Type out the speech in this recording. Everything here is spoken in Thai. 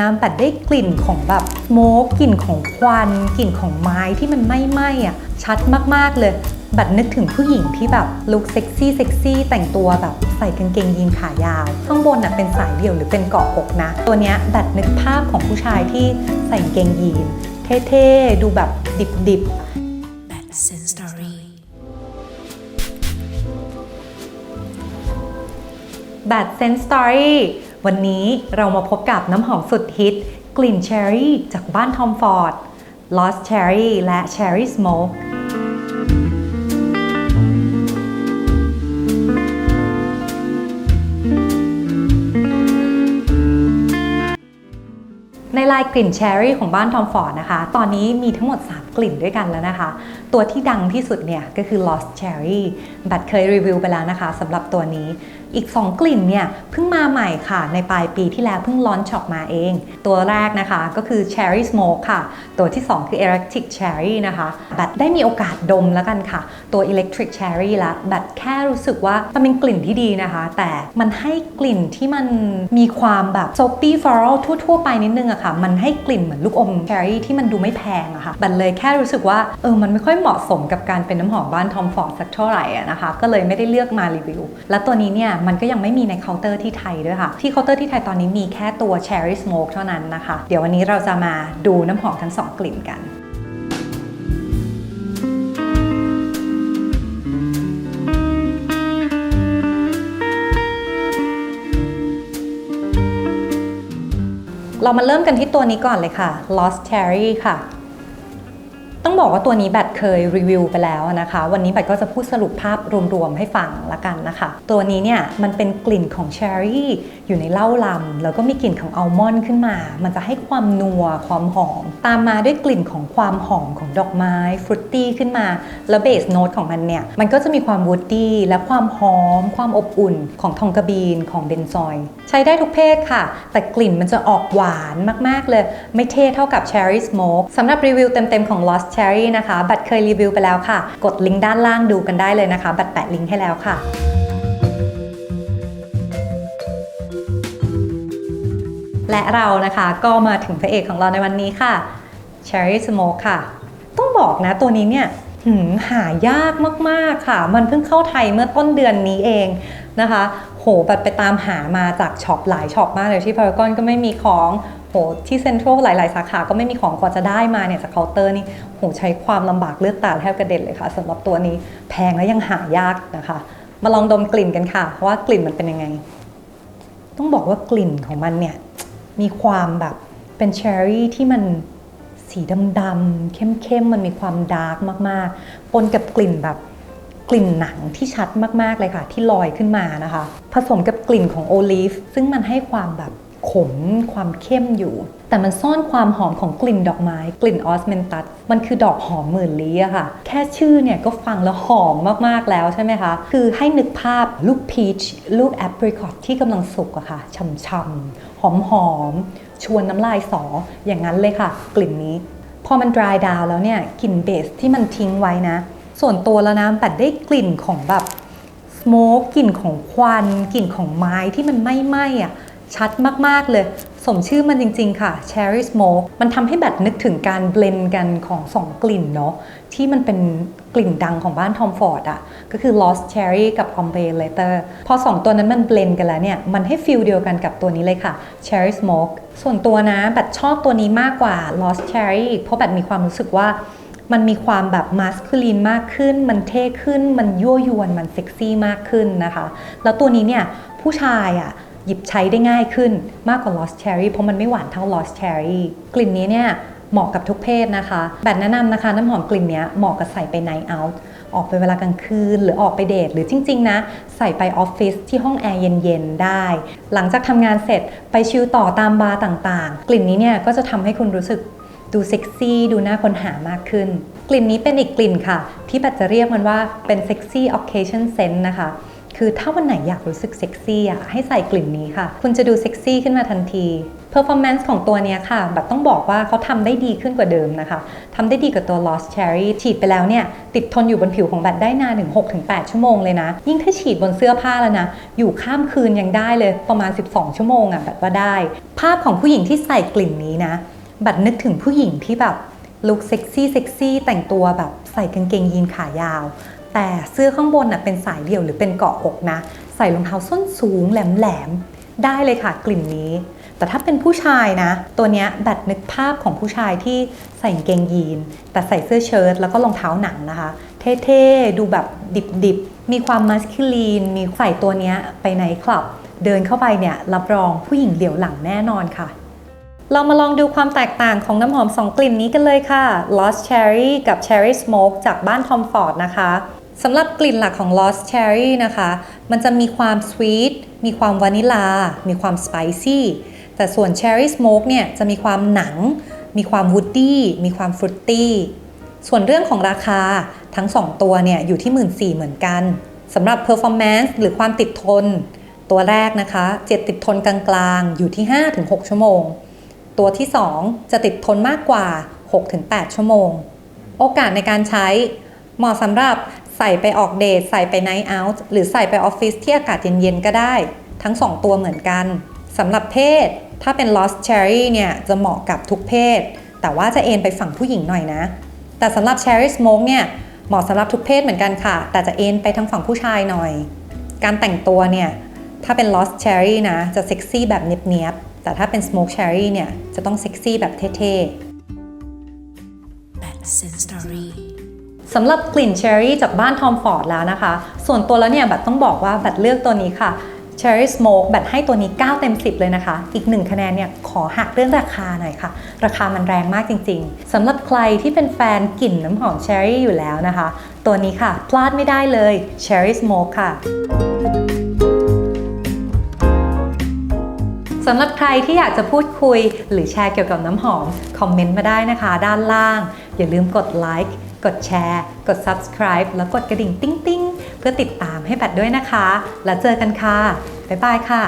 น้ำแต่ได้กลิ่นของแบบโมกกลิ่นของควันกลิ่นของไม้ที่มันไม่ไหม้อะชัดมากๆเลย บัดนึกถึงผู้หญิงที่แบบลุคเซ็กซี่เซ็กซี่แต่งตัวแบบใส่กางเกงยีนขายาว ข้างบนน่ะเป็นสายเดี่ยวหรือเป็นเกาะอกนะ ตัวเนี้ยบัดนึกภาพของผู้ชายที่ใส่กางเกงยีน เท่ๆ ดูแบบดิบๆ Bad Sense Story Bad Sense Story วันนี้เรามาพบกับน้ำหอมสุดฮิต กลิ่นเชอร์รี่จากบ้านทอมฟอร์ด Lost Cherry และ Cherry Smoke ลายกลิ่นเชอร์รี่ของบ้านทอมฟอร์ดนะคะ ตอนนี้มีทั้งหมด 3 กลิ่นด้วยกันแล้วนะคะ ตัวที่ดังที่สุดเนี่ยก็คือ Lost Cherry บัตรเคยรีวิวไปแล้วนะคะสำหรับตัวนี้ อีก 2 กลิ่นเนี่ยเพิ่งมาใหม่ค่ะ ในปลายปีที่แล้วเพิ่งลอนชออกมาเอง ตัวแรกนะคะก็คือ Cherry Smoke ค่ะ ตัวที่ 2 คือ Electric Cherry นะคะบัตรได้มีโอกาสดมแล้วกันค่ะ ตัว Electric Cherry ละบัตรแค่รู้สึกว่ามันเป็นกลิ่นที่ดีนะคะ แต่มันให้กลิ่นที่มันมีความแบบ soapy floral ทั่ว ๆ ไปนิดนึงอะค่ะมันให้กลิ่นเหมือนลูกอมแครี่ที่มันดูไม่แพงอะค่ะบัตเลยแค่รู้สึกว่าเออมันไม่ค่อยเหมาะสมกับการเป็นน้ำหอมบ้านทอมฟอร์ดสักเท่าไหร่อะนะคะก็เลยไม่ได้เลือกมารีวิว และตัวนี้เนี่ยมันก็ยังไม่มีในเคาน์เตอร์ที่ไทยด้วยค่ะ ที่เคาน์เตอร์ที่ไทยตอนนี้มีแค่ตัว Cherry Smoke เท่านั้นนะคะ เดี๋ยววันนี้เราจะมาดูน้ำหอมทั้งสองกลิ่นกัน เรามาเริ่มกันที่ตัวนี้ก่อนเลยค่ะ Lost Cherry ค่ะ ต้องบอกว่าตัวนี้แบตเคยรีวิวไปแล้วนะคะ วันนี้แบตก็จะพูดสรุปภาพรวมๆให้ฟังละกันนะคะ ตัวนี้เนี่ยมันเป็นกลิ่นของเชอร์รี่อยู่ในเหล้าลำแล้วก็มีกลิ่นของอัลมอนด์ขึ้นมา มันจะให้ความนัวความหอม ตามมาด้วยกลิ่นของความหอมของดอกไม้ฟรุตตี้ขึ้นมา แล้วเบสโน้ตของมันเนี่ยมันก็จะมีความวูดดี้และความหอม ความอบอุ่นของทองกระบีนของเบนซอย ใช้ได้ทุกเพศค่ะ แต่กลิ่นมันจะออกหวานมากๆเลย ไม่เท่เท่ากับ Cherry Smoke สำหรับรีวิวเต็มๆของ Lost Cherry นะคะ บัตรเคยรีวิวไปแล้วค่ะ กดลิงก์ด้านล่างดูกันได้เลยนะคะ บัตรแปะลิงก์ให้แล้วค่ะและเรานะคะก็มาถึงพระเอกของเราในวันนี้ค่ะ Cherry Smoke ค่ะ ต้องบอกนะตัวนี้เนี่ยหืมหายากมาก ๆ ค่ะ มันเพิ่งเข้าไทยเมื่อต้นเดือนนี้เองนะคะ โหบัดไปตามหามาจากช็อปหลายช็อปมากเลยที่พารากอนก็ไม่มีของโหที่เซ็นทรัลหลาย ๆ สาขาก็ไม่มีของกว่าจะได้มาเนี่ยจากเคาน์เตอร์นี่โหใช้ความลำบากเลือดตาแทบกระเด็นเลยค่ะสำหรับตัวนี้แพงและยังหายากนะคะ มาลองดมกลิ่นกันค่ะว่ากลิ่นมันเป็นยังไง ต้องบอกว่ากลิ่นของมันเนี่ยมีความแบบเป็นเชอร์รี่ที่มันสีดำๆเข้มๆมันมีความดาร์กมาก ๆ ปนกับกลิ่นแบบ กลิ่นหนังที่ชัดมากๆเลยค่ะ ที่ลอยขึ้นมานะคะ ผสมกับกลิ่นของโอลีฟซึ่งมันให้ความแบบขมความเข้มอยู่ แต่มันซ่อนความหอมของกลิ่นดอกไม้ กลิ่นออสเมนตัสมันคือดอกหอมหมื่นลี้อะค่ะ แค่ชื่อเนี่ยก็ฟังแล้วหอมมากๆแล้วใช่ไหมคะ คือให้นึกภาพลูกพีชลูกแอปริคอตที่กำลังสุกอะค่ะช่ำๆหอมๆชวนน้ำลายสออย่างนั้นเลยค่ะ กลิ่นนี้ พอมัน dry down แล้วเนี่ยกลิ่นเบสที่มันทิ้งไว้นะ ส่วนตัวแล้วนะแต่ได้กลิ่นของแบบสโมกกลิ่นของควันกลิ่นของไม้ที่มันไม่ไหม้อะชัดมากๆเลย สมชื่อมันจริงๆค่ะ Cherry Smoke มันทำให้แบบนึกถึงการเบลนกันของสองกลิ่นเนาะที่มันเป็นกลิ่นดังของบ้านทอมฟอร์ดอะก็คือ Lost Cherry กับ Ombre Leather พอสองตัวนั้นมันเบลนกันแล้วเนี่ย มันให้ฟิลเดียวกันกับตัวนี้เลยค่ะ Cherry Smoke ส่วนตัวนะบัดชอบตัวนี้มากกว่า Lost Cherry เพราะบัดมีความรู้สึกว่า มันมีความแบบมาสคูลีนมากขึ้น มันเท่ขึ้น มันยั่วยวน มันเซ็กซี่มากขึ้นนะคะ แล้วตัวนี้เนี่ยผู้ชายอะหยิบใช้ได้ง่ายขึ้นมากกว่า Lost Cherry เพราะมันไม่หวานเท่า Lost Cherry กลิ่นนี้เนี่ยเหมาะกับทุกเพศนะคะ แบบแนะนำนะคะ น้ำหอมกลิ่นเนี้ยเหมาะกับใส่ไป night out ออกไปเวลากลางคืน หรือออกไปเดทหรือจริง ๆ นะ ใส่ไปออฟฟิศที่ห้องแอร์เย็น ๆ ได้ หลังจากทำงานเสร็จไปชิลต่อตามบาร์ต่างๆ กลิ่นนี้เนี่ยก็จะทำให้คุณรู้สึก ดูเซ็กซี่ ดูน่าค้นหามากขึ้น กลิ่นนี้เป็นอีกกลิ่นค่ะ ที่ปัจจะเรียกมันว่าเป็นเซ็กซี่ออ c เคชั่นเซนต์นะคะ คือถ้าวันไหนอยากรู้สึกเซ็กซี่อะให้ใส่กลิ่นนี้ค่ะ คุณจะดูเซ็กซี่ขึ้นมาทันที performance ของตัวนี้ค่ะ แบบต้องบอกว่าเขาทำได้ดีขึ้นกว่าเดิมนะคะทำได้ดีกว่าตัว Lost Cherry ฉีดไปแล้วเนี่ย ติดทนอยู่บนผิวของแบตได้นานถึง 6-8 ชั่วโมงเลยนะ ยิ่งถ้าฉีดบนเสื้อผ้าแล้วนะ อยู่ข้ามคืนยังได้เลยประมาณ 12 ชั่วโมงอะแบบว่าได้ ภาพของผู้หญิงที่ใส่กลิ่นนี้นะ บัดนึกถึงผู้หญิงที่แบบลุคเซ็กซี่เซ็กซี่แต่งตัวแบบใส่กางเกงยีนขายาว แต่เสื้อข้างบนน่ะเป็นสายเดี่ยวหรือเป็นเกาะอกนะ ใส่รองเท้าส้นสูงแหลมๆได้เลยค่ะกลิ่นนี้ แต่ถ้าเป็นผู้ชายนะ ตัวเนี้ยบัดนึกภาพของผู้ชายที่ใส่กางเกงยีน แต่ใส่เสื้อเชิ้ตแล้วก็รองเท้าหนังนะคะ เท่ๆดูแบบดิบๆ มีความมัสคิลีน มีใส่ตัวเนี้ยไปในคลับ เดินเข้าไปเนี่ยรับรองผู้หญิงเหลียวหลังแน่นอนค่ะ เรามาลองดูความแตกต่างของน้ำหอม 2 กลิ่นนี้กันเลยค่ะ Lost Cherry กับ Cherry Smoke จากบ้าน Tom Ford นะคะสำหรับกลิ่นหลักของ Lost Cherry นะคะ มันจะมีความสวีทมีความวานิลา มีความสไปซี่แต่ส่วน Cherry Smoke เนี่ยจะมีความหนัง มีความวูดดี้มีความฟรุตตี้ส่วนเรื่องของราคาทั้ง 2 ตัวเนี่ยอยู่ที่ 14,000เหมือนกันสำหรับ performance หรือความติดทน ตัวแรกนะคะเจ็ดติดทนกลางๆ อยู่ที่ 5-6 ชั่วโมง ตัวที่ 2 จะติดทนมากกว่า 6-8 ชั่วโมง โอกาสในการใช้เหมาะสำหรับใส่ไปออกเดทใส่ไปไนท์เอาท์หรือใส่ไปออฟฟิศที่อากาศเย็นๆก็ได้ ทั้ง 2 ตัวเหมือนกันสำหรับเพศ ถ้าเป็น Lost Cherry เนี่ยจะเหมาะกับทุกเพศ แต่ว่าจะเอนไปฝั่งผู้หญิงหน่อยนะ แต่สำหรับ Cherry Smoke เนี่ยเหมาะสำหรับทุกเพศเหมือนกันค่ะ แต่จะเอนไปทางฝั่งผู้ชายหน่อย การแต่งตัวเนี่ยถ้าเป็น Lost Cherry นะจะเซ็กซี่แบบเนียบๆ แต่ถ้าเป็น Smoke Cherry เนี่ย จะต้องเซ็กซี่แบบเท่ๆ Bad Sense Story สำหรับกลิ่นเชอร์รี่จากบ้านทอมฟอร์ดแล้วนะคะ ส่วนตัวแล้วเนี่ยบัตต้องบอกว่าบัตเลือกตัวนี้ค่ะ Cherry Smoke บัตให้ตัวนี้ 9 เต็ม 10 เลยนะคะ อีก 1 คะแนนเนี่ย ขอหักเรื่องราคาหน่อยค่ะ ราคามันแรงมากจริงๆ สำหรับใครที่เป็นแฟนกลิ่นน้ำหอมเชอร์รี่อยู่แล้วนะคะ ตัวนี้ค่ะ พลาดไม่ได้เลย Cherry Smoke ค่ะ สำหรับใครที่อยากจะพูดคุย หรือแชร์เกี่ยวกับน้ำหอม คอมเมนต์มาได้นะคะ ด้านล่าง อย่าลืมกดไลค์กดแชร์ กด subscribe แล้วกดกระดิ่งติ้งๆ เพื่อติดตามให้แบดด้วยนะคะ แล้วเจอกันค่ะ บ๊ายบายค่ะ